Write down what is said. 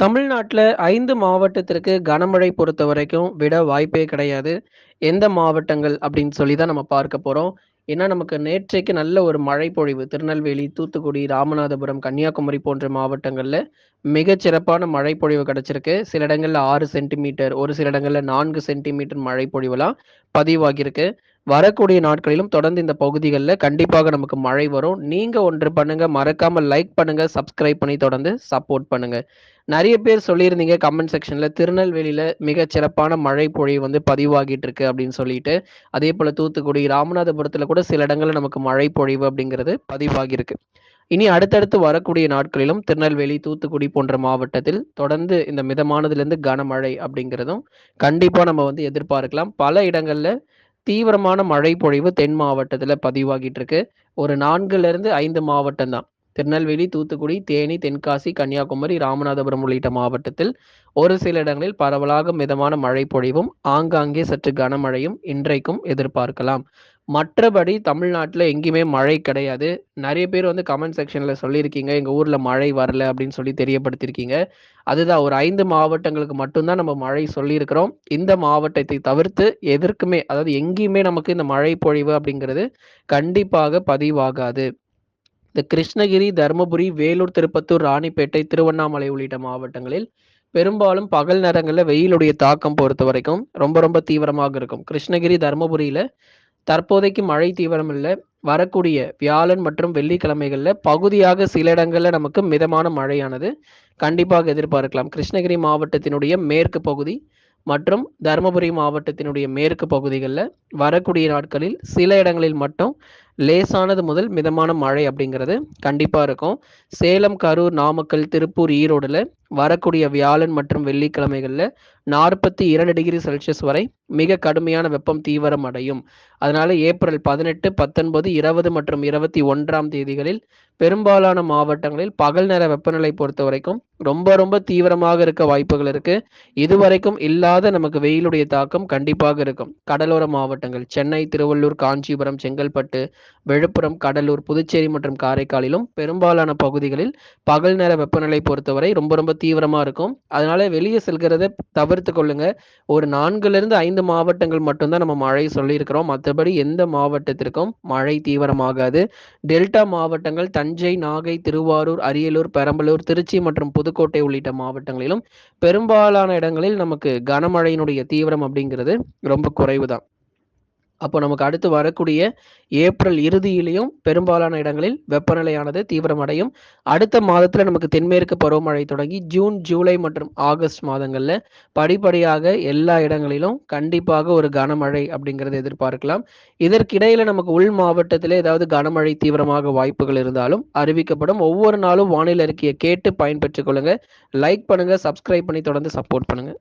தமிழ்நாட்டில் ஐந்து மாவட்டத்திற்கு கனமழை பொறுத்த வரைக்கும் விட வாய்ப்பே கிடையாது. எந்த மாவட்டங்கள் அப்படின்னு சொல்லி தான் நம்ம பார்க்க போகிறோம் ஏன்னா, நமக்கு நேற்றைக்கு நல்ல ஒரு மழை பொழிவு திருநெல்வேலி, தூத்துக்குடி, ராமநாதபுரம், கன்னியாகுமரி போன்ற மாவட்டங்களில் மிகச்சிறப்பான மழை பொழிவு கிடைச்சிருக்கு. சில இடங்களில் ஆறு சென்டிமீட்டர், ஒரு சில இடங்களில் நான்கு சென்டிமீட்டர் மழை பொழிவுலாம் பதிவாகியிருக்கு. வரக்கூடிய நாட்களிலும் தொடர்ந்து இந்த பகுதிகளில் கண்டிப்பாக நமக்கு மழை வரும். நீங்கள் ஒன்று பண்ணுங்க, மறக்காம லைக் பண்ணுங்க, சப்ஸ்கிரைப் பண்ணி தொடர்ந்து சப்போர்ட் பண்ணுங்க. நிறைய பேர் சொல்லியிருந்தீங்க கமெண்ட் செக்ஷன்ல திருநெல்வேலியில மிக சிறப்பான மழை பொழிவு வந்து பதிவாகிட்டு இருக்கு அப்படின்னு சொல்லிட்டு. அதேபோல தூத்துக்குடி, ராமநாதபுரத்துல கூட சில இடங்கள்ல நமக்கு மழை பொழிவு அப்படிங்கிறது பதிவாகியிருக்கு. இனி அடுத்தடுத்து வரக்கூடிய நாட்களிலும் திருநெல்வேலி, தூத்துக்குடி போன்ற மாவட்டத்தில் தொடர்ந்து இந்த மிதமானதுலேருந்து கனமழை அப்படிங்கிறதும் கண்டிப்பாக நம்ம வந்து எதிர்பார்க்கலாம். பல இடங்களில் தீவிரமான மழை பொழிவு தென் மாவட்டத்தில் பதிவாகிட்டு இருக்கு. ஒரு 4லிருந்து 5 மாவட்டம் தான். திருநெல்வேலி, தூத்துக்குடி, தேனி, தென்காசி, கன்னியாகுமரி, ராமநாதபுரம் உள்ளிட்ட மாவட்டத்தில் ஒரு சில இடங்களில் பரவலாக மிதமான மழை பொழிவும், ஆங்காங்கே சற்று கனமழையும் இன்றைக்கும் எதிர்பார்க்கலாம். மற்றபடி தமிழ்நாட்டில் எங்கேயுமே மழை கிடையாது. நிறைய பேர் வந்து கமெண்ட் செக்ஷனில் சொல்லியிருக்கீங்க, எங்கள் ஊரில் மழை வரல அப்படின்னு சொல்லி தெரியப்படுத்தியிருக்கீங்க. அதுதான் ஒரு ஐந்து மாவட்டங்களுக்கு மட்டும்தான் நம்ம மழை சொல்லியிருக்கிறோம். இந்த மாவட்டத்தை தவிர்த்து எதற்குமே அதாவது எங்கேயுமே நமக்கு இந்த மழை பொழிவு அப்படிங்கிறது கண்டிப்பாக பதிவாகாது. இந்த கிருஷ்ணகிரி, தர்மபுரி, வேலூர், திருப்பத்தூர், ராணிப்பேட்டை, திருவண்ணாமலை உள்ளிட்ட மாவட்டங்களில் பெரும்பாலும் பகல் நேரங்களில் வெயிலுடைய தாக்கம் பொறுத்த வரைக்கும் ரொம்ப ரொம்ப தீவிரமாக இருக்கும். கிருஷ்ணகிரி, தருமபுரியில் தற்போதைக்கு மழை தீவிரம் இல்லை வரக்கூடிய வியாழன் மற்றும் வெள்ளிக்கிழமைகளில் பகுதியாக சில இடங்களில் நமக்கு மிதமான மழையானது கண்டிப்பாக எதிர்பார்க்கலாம். கிருஷ்ணகிரி மாவட்டத்தினுடைய மேற்கு பகுதி மற்றும் தருமபுரி மாவட்டத்தினுடைய மேற்கு பகுதிகளில் வரக்கூடிய நாட்களில் சில இடங்களில் மட்டும் லேசானது முதல் மிதமான மழை அப்படிங்கிறது கண்டிப்பாக இருக்கும். சேலம், கரூர், நாமக்கல், திருப்பூர், ஈரோடில் வரக்கூடிய வியாழன் மற்றும் வெள்ளிக்கிழமைகளில் நாற்பத்தி இரண்டு டிகிரி செல்சியஸ் வரை மிக கடுமையான வெப்பம் தீவிரம் அடையும். அதனால ஏப்ரல் 18, 19, 20 மற்றும் 21ஆம் தேதிகளில் பெரும்பாலான மாவட்டங்களில் பகல் நேர வெப்பநிலை பொறுத்த வரைக்கும் ரொம்ப ரொம்ப தீவிரமாக இருக்க வாய்ப்புகள் இருக்கு. இதுவரைக்கும் இல்லாத நமக்கு வெயிலுடைய தாக்கம் கண்டிப்பாக இருக்கும். கடலோர மாவட்டங்கள் சென்னை, திருவள்ளூர், காஞ்சிபுரம், செங்கல்பட்டு, விழுப்புரம், கடலூர், புதுச்சேரி மற்றும் காரைக்காலிலும் பெரும்பாலான பகுதிகளில் பகல் நேர வெப்பநிலை பொறுத்தவரை ரொம்ப ரொம்ப தீவிரமா இருக்கும். அதனால வெளியே செல்கிறத தவிர்த்து கொள்ளுங்க. ஒரு 4லிருந்து 5 மாவட்டங்கள் மட்டும்தான் நம்ம மழை சொல்லியிருக்கிறோம். மற்றபடி எந்த மாவட்டத்திற்கும் மழை தீவிரமாகாது. டெல்டா மாவட்டங்கள் தஞ்சை, நாகை, திருவாரூர், அரியலூர், பெரம்பலூர், திருச்சி மற்றும் புதுக்கோட்டை உள்ளிட்ட மாவட்டங்களிலும் பெரும்பாலான இடங்களில் நமக்கு கனமழையினுடைய தீவிரம் அப்படிங்கிறது ரொம்ப குறைவு தான். அப்போ நமக்கு அடுத்து வரக்கூடிய ஏப்ரல் இறுதியிலையும் பெரும்பாலான இடங்களில் வெப்பநிலையானது தீவிரமடையும். அடுத்த மாதத்தில் நமக்கு தென்மேற்கு பருவமழை தொடங்கி ஜூன், ஜூலை மற்றும் ஆகஸ்ட் மாதங்களில் படிப்படியாக எல்லா இடங்களிலும் கண்டிப்பாக ஒரு கனமழை அப்படிங்கிறத எதிர்பார்க்கலாம். இதற்கிடையில நமக்கு உள் மாவட்டத்தில் ஏதாவது கனமழை தீவிரமாக வாய்ப்புகள் இருந்தாலும் அறிவிக்கப்படும். ஒவ்வொரு நாளும் வானிலை அறிக்கையை கேட்டு பயன்பெற்றுக் கொள்ளுங்க. லைக் பண்ணுங்க, சப்ஸ்கிரைப் பண்ணி தொடர்ந்து சப்போர்ட் பண்ணுங்க.